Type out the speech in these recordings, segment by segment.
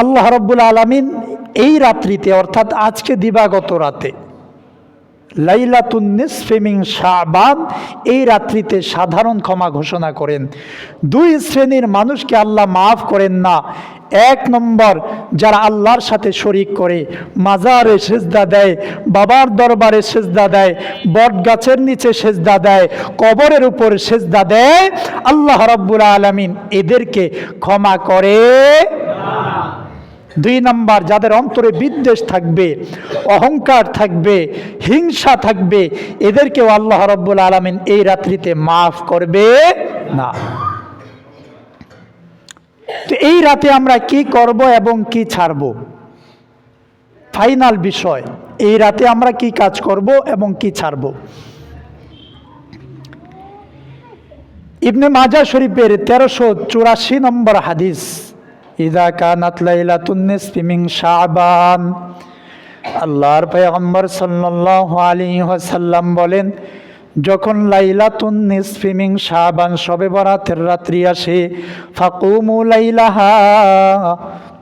আল্লাহ রব্বুল আলমিন এই রাত্রিতে, অর্থাৎ আজকে দিবাগত রাতে লাইলাতুন্নিস ফেমিং শাহবান এই রাত্রিতে সাধারণ ক্ষমা ঘোষণা করেন। দুই শ্রেণির মানুষকে আল্লাহ মাফ করেন না। এক নম্বর, যারা আল্লাহর সাথে শরিক করে, মাজারে সেজদা দেয়, বাবার দরবারে সেজদা দেয় বট গাছের নিচে সেজদা দেয়, কবরের উপর সেজদা দেয়, আল্লাহ রব্বুল আলমিন এদেরকে ক্ষমা করে দুই নাম্বার, যাদের অন্তরে বিদ্বেষ থাকবে, অহংকার থাকবে, হিংসা থাকবে, এদেরকেও আল্লাহ রব্বুল আলমিন এই রাত্রিতে মাফ করবে না। তো এই রাতে আমরা কি করব এবং কি ছাড়ব? ফাইনাল বিষয়, এই রাতে আমরা কি কাজ করব এবং কি ছাড়ব? ইবনে মাজা শরীফের তেরোশো চুরাশি নম্বর হাদিস। ইদা কানাত লাইলাতুন্নিস ফিমিং শাবান আল্লাহর পয়গম্বর সাল্লাল্লাহু আলাইহি ওয়াসাল্লাম বলেন, যখন লাইলাতুন নিসফিমিং শাবান সবে বরাতের রাত্রি আসে, ফাকুমু লাইলাহা।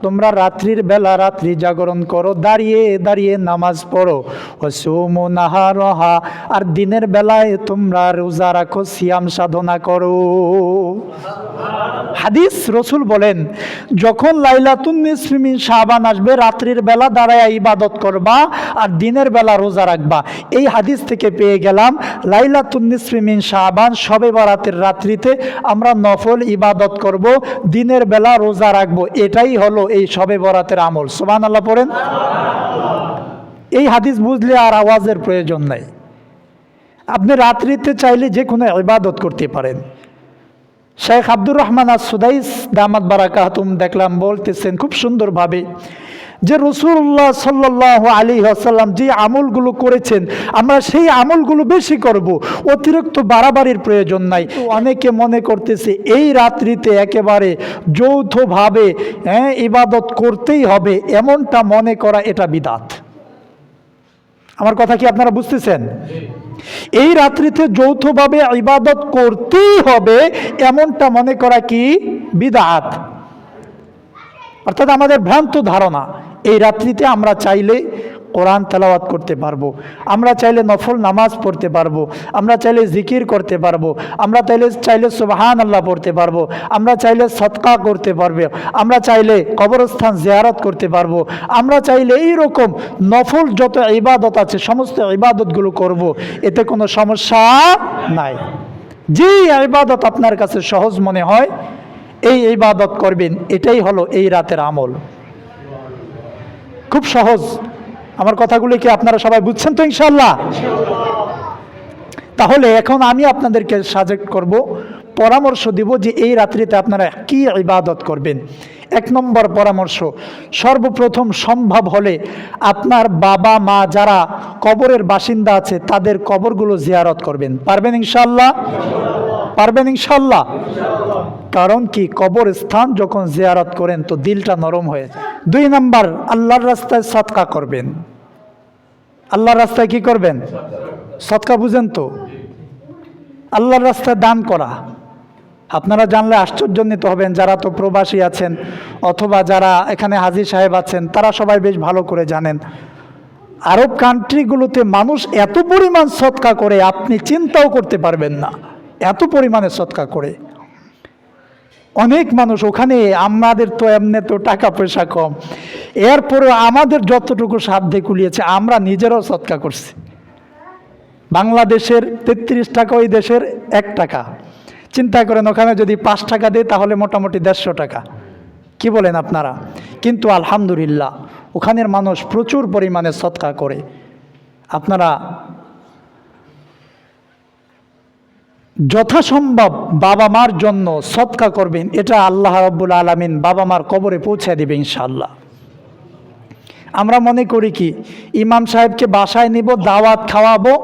তোমরা রাত্রির বেলা রাত্রি জাগরণ করো, দাঁড়িয়ে দাঁড়িয়ে নামাজ পড়ো। ও সুমু নাহারহা, আর দিনের বেলায় তোমরা রোজা রাখো, সিয়াম সাধনা করো। হাদিস রসুল বলেন, যখন লাইলাতুন নিসফিমিন শাবান আসবে, রাত্রির বেলা দাঁড়ায় ইবাদত করবা, আর দিনের বেলা রোজা রাখবা। এই হাদিস থেকে পেয়ে গেলাম, লাইলাতুন নিসফিমিন শাবান, সবে বরাতের রাত্রিতে আমরা নফল ইবাদত করব, দিনের বেলা রোজা রাখব। এটাই হলো এই সবে বরাতের আমল। সোমান আল্লাহ পড়েন? এই হাদিস বুঝলে আর আওয়াজের প্রয়োজন নাই। আপনি রাত্রিতে চাইলে যে কোনো ইবাদত করতে পারেন। শেখ আব্দুর রহমান আর সুদাইস দামাত বারাকাতুম দেখলাম বলতেছেন, খুব সুন্দরভাবে যে রসুল্লাহ সাল্লাহ আলী আসাল্লাম যে আমলগুলো করেছেন, আমরা সেই আমলগুলো বেশি করব। অতিরিক্ত বাড়াবাড়ির প্রয়োজন নাই। অনেকে মনে করতেছে, এই রাত্রিতে একেবারে যৌথভাবে হ্যাঁ ইবাদত করতেই হবে, এমনটা মনে করা এটা বিদাত। আমার কথা কি আপনারা বুঝতেছেন? এই রাত্রিতে যৌথভাবে ইবাদত করতেই হবে, এমনটা মনে করা কি? বিদাত। অর্থাৎ আমাদের ভ্রান্ত ধারণা। এই রাত্রিতে আমরা চাইলে কোরআন তেলাওয়াত করতে পারব। আমরা চাইলে নফল নামাজ পড়তে পারব। আমরা চাইলে জিকির করতে পারব। আমরা চাইলে চাইলে সুবাহান আল্লাহ পড়তে পারব। আমরা চাইলে সৎকা করতে পারবে। আমরা চাইলে কবরস্থান জিয়ারত করতে পারব। আমরা চাইলে এই রকম নফল যত ইবাদত আছে, সমস্ত ইবাদতগুলো করব। এতে কোনো সমস্যা নাই। যে ইবাদত আপনার কাছে সহজ মনে হয়, এই ইবাদত করবেন। এটাই হলো এই রাতের আমল। খুব সহজ। আমার কথাগুলি কি আপনারা সবাই বুঝছেন তো ইনশাল্লাহ তাহলে এখন আমি আপনাদেরকে সাজেক্ট করব, পরামর্শ দিব যে এই রাত্রিতে আপনারা কি ইবাদত করবেন। এক নম্বর পরামর্শ, সর্বপ্রথম সম্ভব হলে আপনার বাবা মা যারা কবরের বাসিন্দা আছে, তাদের কবরগুলো জিয়ারত করবেন। পারবেন ইনশাল্লাহ পারবেন ইনশাল্লাহ। কারণ কি? কবর স্থান যখন জিয়ারত করেন তো দিলটা নরম হয়ে যায়। দুই নাম্বার, আল্লাহর রাস্তায় সৎকা করবেন। আল্লাহর রাস্তায় কি করবেন? সৎকা বুঝেন তো। আল্লাহর রাস্তায় দান করা। আপনারা জানলে আশ্চর্যান্বিত হবেন, যারা তো প্রবাসী আছেন অথবা যারা এখানে হাজির সাহেব আছেন, তারা সবাই বেশ ভালো করে জানেন। আরব কান্ট্রিগুলোতে মানুষ এত পরিমাণ সৎকা করে, আপনি চিন্তাও করতে পারবেন না। এত পরিমাণে সৎকা করে। অনেক মানুষ ওখানে, আমাদের তো এমনি তো টাকা পয়সা কম। এরপরেও আমাদের যতটুকু সাধ্যে কুলিয়েছে, আমরা নিজেরাও সৎকা করছি। বাংলাদেশের তেত্রিশ টাকা, ওই দেশের এক টাকা। চিন্তা করেন, ওখানে যদি পাঁচ টাকা দেয়, তাহলে মোটামুটি দেড়শো টাকা। কি বলেন আপনারা? কিন্তু আলহামদুলিল্লাহ, ওখানের মানুষ প্রচুর পরিমাণে সৎকা করে। আপনারা যথাসম্ভব বাবা মার জন্য সৎকা করবেন, এটা আল্লাহ রব্বুল আলমিন বাবা মার কবরে পৌঁছে দেবে ইনশাল্লাহ আমরা মনে করি কি, ইমাম সাহেবকে বাসায় নিব, দাওয়াত খাওয়াবো,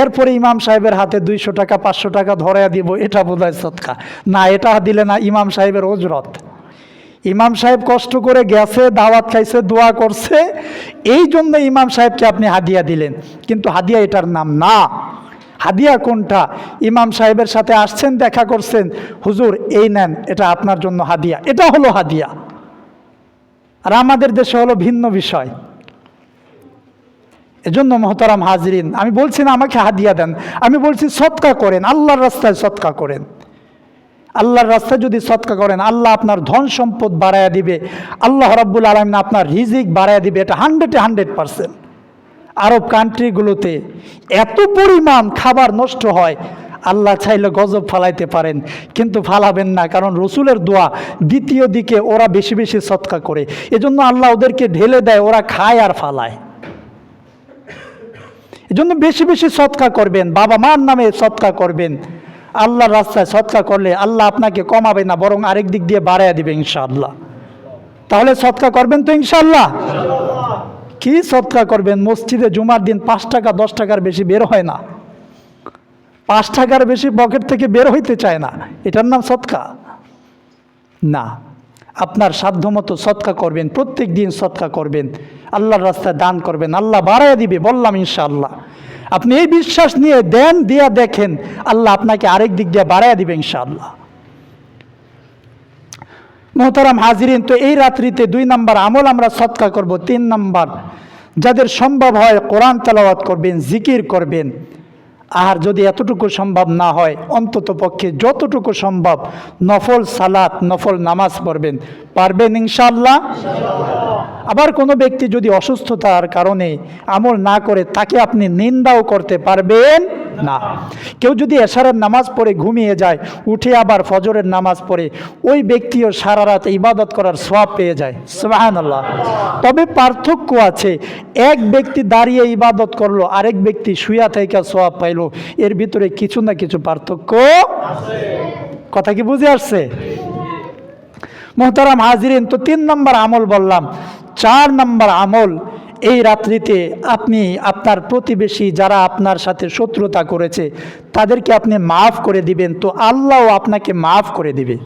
এরপরে ইমাম সাহেবের হাতে দুইশো টাকা, পাঁচশো টাকা ধরে দিব, এটা বোধ হয় সৎকা। না, এটা দিলে না ইমাম সাহেবের ওজরত ইমাম সাহেব কষ্ট করে গেছে, দাওয়াত খাইছে, দোয়া করছে এই জন্য ইমাম সাহেবকে আপনি হাদিয়া দিলেন। কিন্তু হাদিয়া এটার নাম না। হাদিয়া কোনটা? ইমাম সাহেবের সাথে আসছেন, দেখা করছেন। হুজুর, এই নেন, এটা আপনার জন্য হাদিয়া। এটা হলো হাদিয়া। আর আমাদের দেশে হলো ভিন্ন বিষয়। এজন্য মহতারাম হাজরিন, আমি বলছি না আমাকে হাদিয়া দেন। আমি বলছি সৎকা করেন, আল্লাহর রাস্তায় সৎকা করেন। আল্লাহর রাস্তায় যদি সৎকা করেন, আল্লাহ আপনার ধন সম্পদ বাড়াইয়া দিবে। আল্লাহ রব্বুল আলমিন আপনার রিজিক বাড়াইয়া দিবে। এটা হান্ড্রেডে হান্ড্রেড পারসেন্ট আরব কান্ট্রিগুলোতে এত পরিমাণ খাবার নষ্ট হয়, আল্লাহ চাইলে গজব ফালাইতে পারেন, কিন্তু ফালাবেন না, কারণ রসুলের দোয়া দ্বিতীয় দিকে ওরা বেশি বেশি সৎকা করে। এজন্য আল্লাহ ওদেরকে ঢেলে দেয়, ওরা খায় আর ফালায়। এজন্য বেশি বেশি সৎকা করবেন, বাবা মার নামে সৎকা করবেন। আল্লাহর রাস্তায় সৎকা করলে আল্লাহ আপনাকে কমাবে না, বরং আরেক দিক দিয়ে বাড়াইয়া দিবে ইনশাআল্লাহ। তাহলে সৎকা করবেন তো ইনশাআল্লাহ? কি সৎকা করবেন? মসজিদে জুমার দিন পাঁচ টাকা, দশ টাকার বেশি বের হয় না। পাঁচ টাকার বেশি পকেট থেকে বের হইতে চায় না। এটার নাম সৎকা? না। আপনার সাধ্যমতো সৎকা করবেন, প্রত্যেক দিন সৎকা করবেন, আল্লাহর রাস্তায় দান করবেন, আল্লাহ বাড়াইয়া দিবে, বললাম ইনশাআল্লাহ। আপনি এই বিশ্বাস নিয়ে দেন, দিয়া দেখেন, আল্লাহ আপনাকে আরেক দিক দিয়ে বাড়াইয়া দিবে ইনশাআল্লাহ। মোহতারাম হাজিরিন, তো এই রাত্রিতে দুই নাম্বার আমল আমরা সৎকা করব, তিন নাম্বার যাদের সম্ভব হয় কোরআন তেলাওয়াত করবেন, জিকির করবেন। আর যদি এতটুকু সম্ভব না হয়, অন্তত পক্ষে যতটুকু সম্ভব নফল সালাত, নফল নামাজ পড়বেন। পারবেন ইনশাল্লাহ আবার কোনো ব্যক্তি যদি অসুস্থতার কারণে আমল না করে, তাকে আপনি নিন্দাও করতে পারবেন। না। কেউ যদি এশারের নামাজ পড়ে ঘুমিয়ে যায়, উঠে আবার ফজরের নামাজ পড়ে, ওই ব্যক্তিও সারা রাত ইবাদত করার সওয়াব পেয়ে যায়। সুবাহান আল্লাহ তবে পার্থক্য আছে, এক ব্যক্তি দাঁড়িয়ে ইবাদত করল, আরেক ব্যক্তি শুয়া থেকে সওয়াব পাইলো। এর ভিতরে কিছু না কিছু পার্থক্য কথা কি বুঝে আসছে? মোহতারাম হাজিরিন, তো তিন নম্বর আমল বললাম, চার নম্বর আমল এই রাত্রিতে আপনি আপনার প্রতিবেশী যারা আপনার সাথে শত্রুতা করেছে, তাদেরকে আপনি মাফ করে দিবেন। তো আল্লাহ আপনাকে মাফ করে দিবে।